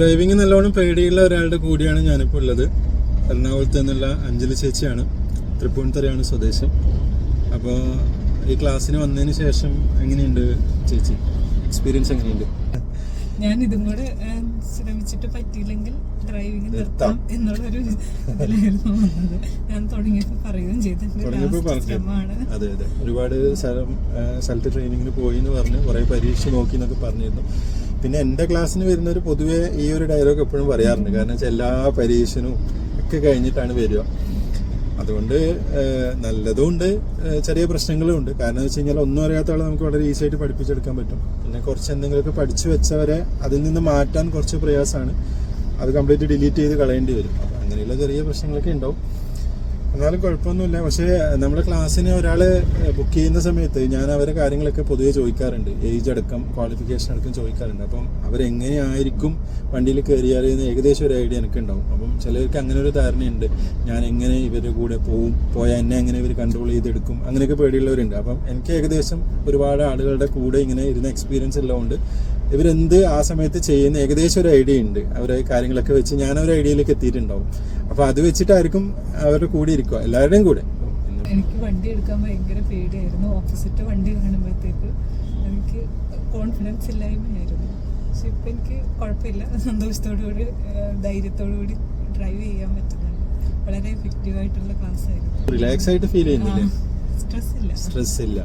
Driving നല്ലോണം പേടിയുള്ള ഒരാളുടെ കൂടിയാണ് ഞാനിപ്പോൾ ഉള്ളത്. എറണാകുളത്ത് നിന്നുള്ള അഞ്ജലി ചേച്ചിയാണ്. തൃപ്പൂണിത്തറയാണ് സ്വദേശം. അപ്പോൾ ഈ ക്ലാസ്സിന് വന്നതിന് ശേഷം എങ്ങനെയുണ്ട് ചേച്ചി? എക്സ്പീരിയൻസ് എങ്ങനെയുണ്ട്? ഞാൻ ഇതും കൂടെ ശ്രമിച്ചിട്ട് പറ്റിയില്ലെങ്കിൽ ഡ്രൈവിംഗ് നിർത്താം. എന്നുള്ളൊരു ഇതിലായിരുന്നു വന്നത്. ഞാൻ തുടങ്ങിയപ്പോൾ പറയുകയും ചെയ്തിട്ടുണ്ട് അതെ അതെ. ഒരുപാട് സ്ഥലം സ്ഥലത്ത് ട്രെയിനിങ്ങിന് പോയി എന്ന് പറഞ്ഞ് കുറേ പരീക്ഷ നോക്കി എന്നൊക്കെ പറഞ്ഞിരുന്നു. പിന്നെ എന്റെ ക്ലാസ്സിന് വരുന്നവർ പൊതുവേ ഈ ഒരു ഡയലോഗ് എപ്പോഴും പറയാറുണ്ട്. കാരണം വെച്ചാൽ എല്ലാ പരീക്ഷനും ഒക്കെ കഴിഞ്ഞിട്ടാണ് വരിക. അതുകൊണ്ട് നല്ലതും ഉണ്ട് ചെറിയ പ്രശ്നങ്ങളും ഉണ്ട്. കാരണം എന്ന് വെച്ച് കഴിഞ്ഞാൽ ഒന്നും അറിയാത്ത നമുക്ക് വളരെ ഈസി ആയിട്ട് പഠിപ്പിച്ചെടുക്കാൻ പറ്റും. പിന്നെ കുറച്ച് എന്തെങ്കിലുമൊക്കെ പഠിച്ചു വെച്ചവരെ അതിൽ നിന്ന് മാറ്റാൻ കുറച്ച് പ്രയാസമാണ്. അത് കംപ്ലീറ്റ് ഡിലീറ്റ് ചെയ്ത് കളയേണ്ടി വരും. അങ്ങനെയുള്ള ചെറിയ പ്രശ്നങ്ങളൊക്കെ ഉണ്ടാവും. എന്നാലും കുഴപ്പമൊന്നുമില്ല. പക്ഷേ നമ്മുടെ ക്ലാസ്സിന് ഒരാൾ ബുക്ക് ചെയ്യുന്ന സമയത്ത് ഞാൻ അവരെ കാര്യങ്ങളൊക്കെ പൊതുവെ ചോദിക്കാറുണ്ട്. ഏജ് അടക്കം ക്വാളിഫിക്കേഷൻ അടക്കം ചോദിക്കാറുണ്ട്. അപ്പം അവരെങ്ങനെയായിരിക്കും വണ്ടിയിൽ കയറിയാൽ ഏകദേശം ഒരു ഐഡിയ എനിക്ക് ഉണ്ടാവും അപ്പം ചിലർക്ക് അങ്ങനെ ഒരു ധാരണയുണ്ട്. ഞാൻ എങ്ങനെ ഇവരുടെ കൂടെ പോവും? പോയാൽ എന്നെ എങ്ങനെ ഇവർ കൺട്രോൾ ചെയ്തെടുക്കും? അങ്ങനെയൊക്കെ പേടിയുള്ളവരുണ്ട്. അപ്പം എനിക്ക് ഏകദേശം ഒരുപാട് ആളുകളുടെ കൂടെ ഇങ്ങനെ ഇരുന്ന എക്സ്പീരിയൻസ് ഉള്ളതുകൊണ്ട് ഇവരെന്ത് ആ സമയത്ത് ചെയ്യുന്ന ഏകദേശം ഒരു ഐഡിയ ഉണ്ട്. അവരെ കാര്യങ്ങളൊക്കെ വെച്ച് ഞാൻ ഒരു ഐഡിയയിലേക്ക് എത്തിയിട്ടുണ്ടാവും. അപ്പോൾ അത് വെച്ചിട്ടായിരിക്കും അവരുടെ കൂടെ ഇരിക്കുക എല്ലാവരുടെയും കൂടെ. എനിക്ക് വണ്ടി എടുക്കാൻ ഭയങ്കര പേടിയായിരുന്നു. ഓപ്പോസിറ്റ് വണ്ടി കാണുമ്പോഴത്തേക്ക് എനിക്ക് കോൺഫിഡൻസ് ഇല്ലായ്മയായിരുന്നു. പക്ഷെ ഇപ്പം എനിക്ക് കുഴപ്പമില്ല. സന്തോഷത്തോടു കൂടി ആ, ധൈര്യത്തോടു കൂടി ഡ്രൈവ് ചെയ്യാൻ പറ്റുന്നുണ്ട്. വളരെ എഫക്റ്റീവ് ആയിട്ടുള്ള ക്ലാസ് ആയിരുന്നു. റിലാക്സ് ആയിട്ട് ഫീൽ ചെയ്യുന്നില്ല? സ്ട്രെസ് ഇല്ല. സ്ട്രെസ് ഇല്ല.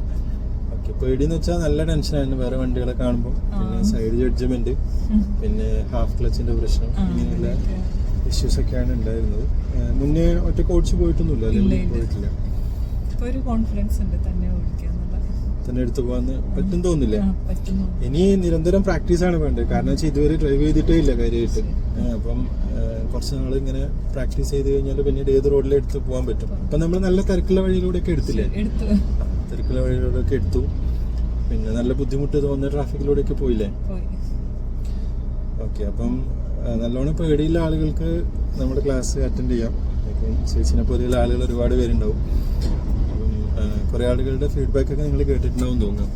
ഓക്കെ പേടിയെന്ന് വെച്ചാൽ നല്ല ടെൻഷനായിരുന്നു വേറെ വണ്ടികളെ കാണുമ്പോൾ പിന്നെ സൈഡ് ജഡ്ജ്മെന്റ് പിന്നെ ഹാഫ് ക്ലച്ചിന്റെ പ്രശ്നം ഇങ്ങനെയുള്ള. ഇഷ്യൂസ് ഒക്കെയാണ് ഉണ്ടായിരുന്നത്. മുന്നേ ഒറ്റ ഓടിച്ച് പോയിട്ടൊന്നുമില്ല അല്ലെങ്കിൽ പോയിട്ടില്ല. ഒരു കോൺഫിഡൻസ് ഉണ്ട് തന്നെ തന്നെ എടുത്തു പോകാന്ന് പറ്റും തോന്നില്ല ഇനി നിരന്തരം പ്രാക്ടീസ് ആണ് വേണ്ടത്. കാരണം വെച്ചാൽ ഇതുവരെ ഡ്രൈവ് ചെയ്തിട്ടേ ഇല്ല കാര്യമായിട്ട്. അപ്പം കുറച്ച് നാൾ ഇങ്ങനെ പ്രാക്ടീസ് ചെയ്ത് കഴിഞ്ഞാൽ പിന്നീട് ഏത് റോഡിൽ എടുത്ത് പോകാൻ പറ്റും. അപ്പൊ നമ്മൾ നല്ല തിരക്കുള്ള വഴിയിലൂടെ ഒക്കെ എടുത്തില്ലേ എടുത്തു. തിരക്കുള്ള വഴിയിലൂടെയൊക്കെ എടുത്തു. പിന്നെ നല്ല ബുദ്ധിമുട്ട് തോന്നുന്ന ട്രാഫിക്കിലൂടെയൊക്കെ പോയില്ലേ? പോയി. ഓക്കെ അപ്പം നല്ലോണം പേടിയുള്ള ആളുകൾക്ക് നമ്മുടെ ക്ലാസ് അറ്റൻഡ് ചെയ്യാം. ഇപ്പം ചേച്ചിനെ പോലെയുള്ള ആളുകൾ ഒരുപാട് പേരുണ്ടാവും. അപ്പം കുറേ ആളുകളുടെ ഫീഡ്ബാക്ക് ഒക്കെ നിങ്ങൾ കേട്ടിട്ടുണ്ടാവും തോന്നുന്നു.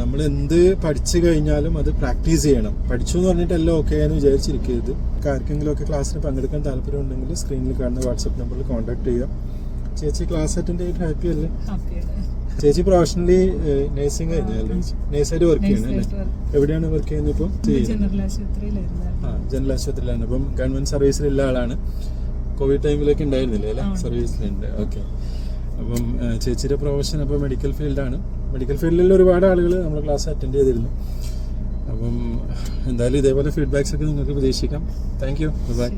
നമ്മൾ എന്ത് പഠിച്ചു കഴിഞ്ഞാലും അത് പ്രാക്ടീസ് ചെയ്യണം. പഠിച്ചു എന്ന് പറഞ്ഞിട്ടല്ല ഓക്കെ എന്ന് വിചാരിച്ചിരിക്കരുത്. ആർക്കെങ്കിലും ഒക്കെ ക്ലാസ്സിന് പങ്കെടുക്കാൻ താല്പര്യം ഉണ്ടെങ്കിൽ സ്ക്രീനിൽ കാണുന്ന വാട്സപ്പ് നമ്പറിൽ കോൺടാക്ട് ചെയ്യാം. ചേച്ചി ക്ലാസ് അറ്റൻഡ് ചെയ്തിട്ട് ഹാപ്പി അല്ലേ? ചേച്ചി പ്രൊഫഷണലി നഴ്സിംഗ് കഴിഞ്ഞല്ലേ നേഴ്സായിട്ട് വർക്ക് ചെയ്യുന്നത് അല്ലേ? എവിടെയാണ് വർക്ക് ചെയ്യുന്നത് ഇപ്പോൾ ജനറൽ ആശുപത്രിയിലാണ്. അപ്പം ഗവൺമെന്റ് സർവീസിലുള്ള ആളാണ്. കോവിഡ് ടൈമിലൊക്കെ ഉണ്ടായിരുന്നില്ലേ അല്ലേ. സർവീസിലുണ്ട് ഓക്കെ അപ്പം ചേച്ചിയുടെ പ്രൊഫഷൻ അപ്പോൾ മെഡിക്കൽ ഫീൽഡാണ് മെഡിക്കൽ ഫീൽഡിൽ ഒരുപാട് ആളുകൾ നമ്മുടെ ക്ലാസ് അറ്റൻഡ് ചെയ്തിരുന്നു. അപ്പം എന്തായാലും ഇതേപോലെ ഫീഡ്ബാക്സ് ഒക്കെ നിങ്ങൾക്ക് പ്രതീക്ഷിക്കാം. Thank you by